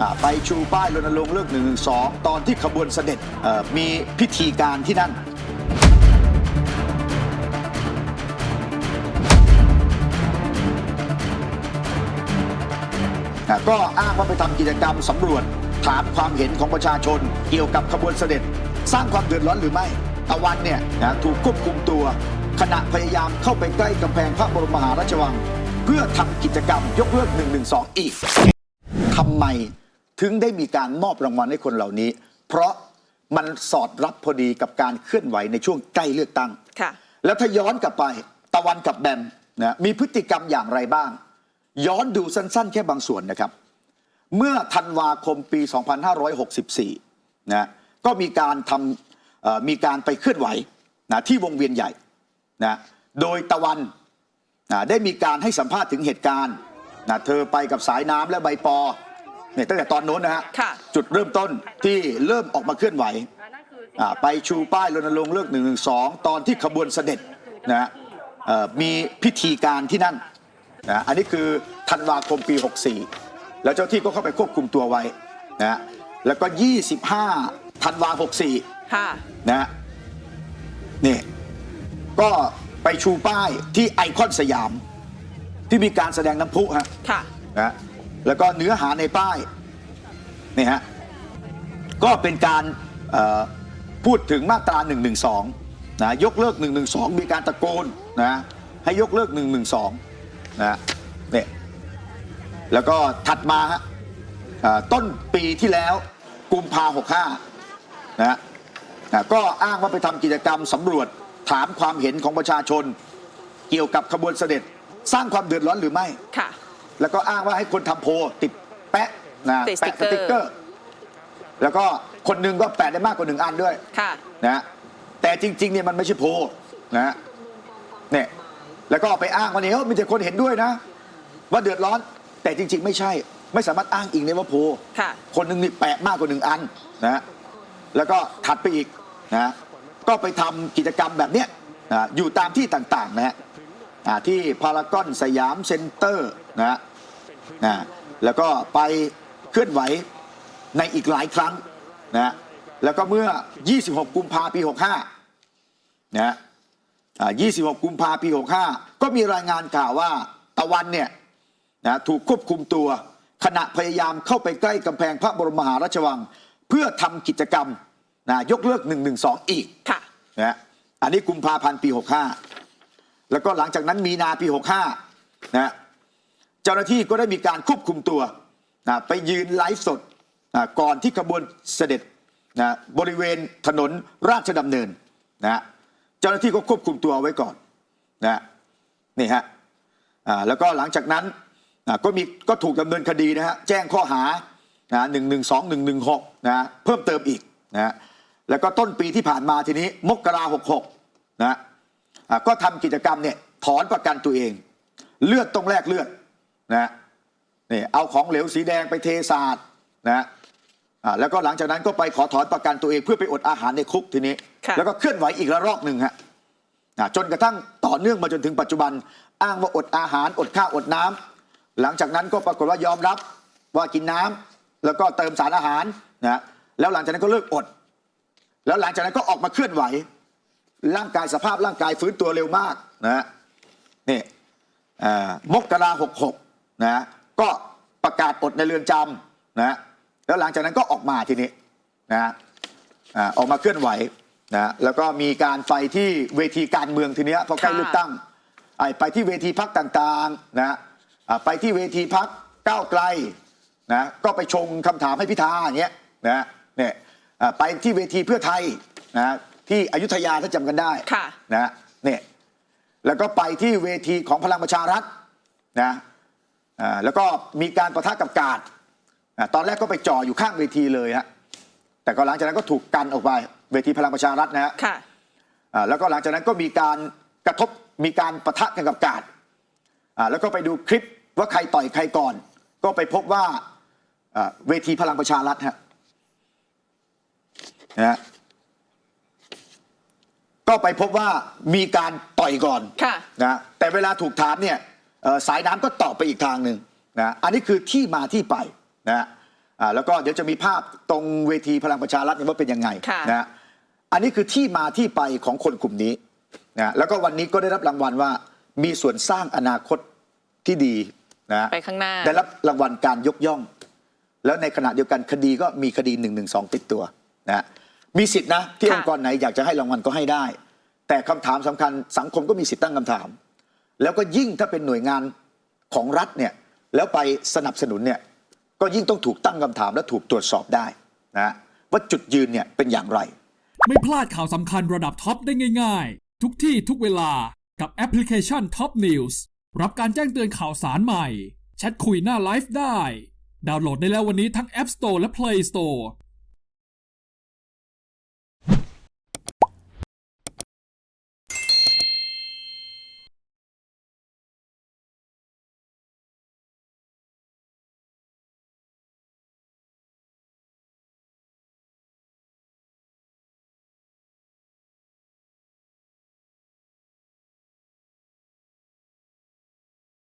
อ่าไปชูป้ายรณรงค์เลิก1นึตอนที่ขบวนเสด็จเอ่อมีพิธีการที่นั่นอะก็อ้างว่าไปทำกิจกรรมสำรวจถามความเห็นของประชาชน เกี่ยวกับขบวนเสด็จ สร้างความเดือดร้อนหรือไม่ตะวันเนี่ยนะถูกควบคุมตัว ขณะพยายามเข้าไปใกล้กำแพงพระบรมมหาราชวัง เพื่อทำกิจกรรมยกเลิก1นึอีกทำไม ถึงได้มีการมอบรางวัลให้คนเหล่านี้ เพราะมันสอดรับพอดีกับการเคลื่อนไหวในช่วงใกล้เลือกตั้ง ค่ะ แล้วถ้าย้อนกลับไปตะวันกับแบมนะมีพฤติกรรมอย่างไรบ้าง ย้อนดูสั้นๆ แค่บางส่วนนะครับ เมื่อธันวาคมปี 2564นะก็มีการทำเอ่อมีการไปเคลื่อนไหวนะที่วงเวียนใหญ่นะโดยตะวันนะได้มีการให้สัมภาษณ์ถึงเหตุการณ์นะเธอไปกับสายน้ำและใบปอ เนี่ยตั้งแต่ตอนโน้นนะฮะค่ะ จุดเริ่มต้นที่เริ่มออกมาเคลื่อนไหวอ่าไปชูป้ายรณรงค์เลิก1นึตอนที่ขบวนเสด็จนะฮะเอ่อมีพิธีการที่นั่นนะอันนี้คือธันวาคมปี 64 แล้วเจ้าที่ก็เข้าไปควบคุมตัวไว้นะฮะแล้วก็ 25ธันวา64 ค่ะ นะฮะนี่ก็ไปชูป้ายที่ไอคอนสยามที่มีการแสดงน้ำพุฮะค่ะ นะ แล้วก็เนื้อหาในป้ายนี่ฮะก็เป็นการพูดถึงมาตรา 1 1 2นะยกเลิก 1 1 2 มีการตะโกนนะให้ยกเลิก 1 1 2นะเนี่ยแล้วก็ถัดมาฮะต้นปีที่แล้วกุมภาหกห้านะนะก็อ้างว่าไปทำกิจกรรมสำรวจถามความเห็นของประชาชน เกี่ยวกับขบวนเสด็จสร้างความเดือดร้อนหรือไม่ค่ะ แล้วก็อ้างว่าให้คนทำโพลติดแปะนะติดสติ๊แปะกเกอร์สติ๊กเกอร์ แล้วก็คนหนึงก็แปะได้มากกว่าหนึ่งอันด้วย ค่ะ นะฮะแต่จริงๆเนี่ยมันไม่ใช่โพลนะฮะเนี่ยแล้วก็ไปอ้างว่าเนี่ยเอ้ยมีแต่คนเห็นด้วยนะ ว่าเดือดร้อนแต่จริง ๆ ไม่ใช่ ไม่สามารถอ้างอิงได้ว่าโพลค่ะ คนหนึ่งนี่แปะมากกว่าหนึ่งอันนะฮะแล้วก็ถัดไปอีกนะฮะก็ไปทำกิจกรรมแบบเนี้ยนะอยู่ตามที่ต่างๆนะฮะอ่า ที่พารากอนสยามเซ็นเตอร์นะฮะนะแล้วก็ไปเคลื่อนไหวในอีกหลายครั้งนะฮะแล้วก็เมื่อ 26 กุมภาพันธ์ปี 65นะฮะอ่า26 กุมภาพันธ์ปี 65 ก็มีรายงานข่าวว่าตะวันเนี่ยนะถูกควบคุมตัวขณะพยายามเข้าไปใกล้กำแพงพระบรมมหาราชวัง เพื่อทำกิจกรรมนะยกเลิก 112 อีกค่ะนะฮะอันนี้กุมภาพันธ์ปี 65 แล้วก็หลังจากนั้นมีนาปี 65นะฮะเจ้าหน้าที่ก็ได้มีการควบคุมตัวนะไปยืนไลฟ์สดนะก่อนที่ขบวนเสด็จนะบริเวณถนนราชดำเนินนะเจ้าหน้าที่ก็ควบคุมตัวไว้ก่อนนะนี่ฮะแล้วก็หลังจากนั้นก็มีก็ถูกดำเนินคดีนะฮะแจ้งข้อหาหนึ่งหนึ่งสองหนึ่งหนึ่งหกนะเพิ่มเติมอีกนะแล้วก็ต้นปีที่ผ่านมาทีนี้มกราหกหกนะ ก็ทำกิจกรรมเนี่ยถอนประกันตัวเอง เลือดต้องแลกเลือดนะฮะนี่เอาของเหลวสีแดงไปเทสาดนะฮะอ่าแล้วก็หลังจากนั้นก็ไปขอถอนประกันตัวเองเพื่อไปอดอาหารในคุกทีนี้ค่ะแล้วก็เคลื่อนไหวอีกระลอกหนึ่งฮะอะจนกระทั่งต่อเนื่องมาจนถึงปัจจุบัน อ้างว่าอดอาหารอดข้าวอดน้ำหลังจากนั้นก็ปรากฏว่ายอมรับว่ากินน้ำแล้วก็เติมสารอาหารนะแล้วหลังจากนั้นก็เลิกอด แล้วหลังจากนั้นก็ออกมาเคลื่อนไหว ร่างกายสภาพร่างกายฟื้นตัวเร็วมากนะฮะนี่อ่ามกราหกหกนะก็ประกาศอดในเรือนจำนะแล้วหลังจากนั้นก็ออกมาทีนี้นะอ่าออกมาเคลื่อนไหวนะแล้วก็มีการไปที่เวทีการเมืองทีเนี้ยพอใกล้ค่ะเลือกตั้งไอ้ไปที่เวทีพักต่างๆนะอ่าไปที่เวทีพักก้าวไกลนะก็ไปชงคำถามให้พิธาอย่างเงี้ยนะเนี่ยอ่าไปที่เวทีเพื่อไทยนะ ที่อยุธยาถ้าจำกันได้ค่ะนะเนี่ยแล้วก็ไปที่เวทีของพลังประชารัฐนะอ่าแล้วก็มีการประทะกับกาดอ่าตอนแรกก็ไปจ่ออยู่ข้างเวทีเลยฮะแต่ก็หลังจากนั้นก็ถูกกันออกไปเวทีพลังประชารัฐนะฮะค่ะอ่าแล้วก็หลังจากนั้นก็มีการกระทบมีการปะทะกันกับกาดอ่าแล้วก็ไปดูคลิปว่าใครต่อยใครก่อน ก็ไปพบว่าอ่าเวทีพลังประชารัฐฮะนะฮะก็ ไปพบว่ามีการต่อยก่อนค่ะนะแต่เวลาถูกถามเนี่ยเอ่อสายน้ำก็ตอบไปอีกทางหนึ่งนะอันนี้คือที่มาที่ไปนะอ่าแล้วก็เดี๋ยวจะมีภาพตรงเวทีพลังประชารัฐเนี่ยว่าเป็นยังไงค่ะนะฮะอันนี้คือที่มาที่ไปของคนกลุ่มนี้นะแล้วก็วันนี้ก็ได้รับรางวัลว่ามีส่วนสร้างอนาคตที่ดีนะไปข้างหน้าได้รับรางวัลการยกย่อง แล้วในขณะเดียวกันคดีก็มีคดี1นึติดตัวนะมีสิทธินะที่ค่ะองค์กรไหนอยากจะให้รางวัลก็ให้ได้ แต่คำถามสำคัญสังคมก็มีสิทธิตั้งคำถาม แล้วก็ยิ่งถ้าเป็นหน่วยงานของรัฐเนี่ยแล้วไปสนับสนุนเนี่ยก็ยิ่งต้องถูกตั้งคำถามและถูกตรวจสอบได้นะว่าจุดยืนเนี่ยเป็นอย่างไร ไม่พลาดข่าวสำคัญระดับท็อปได้ง่าย ๆ ทุกที่ทุกเวลากับแอปพลิเคชัน Top News รับการแจ้งเตือนข่าวสารใหม่ แชทคุยหน้าไลฟ์ได้ ดาวน์โหลดได้แล้ววันนี้ทั้ง App Store และ Play Store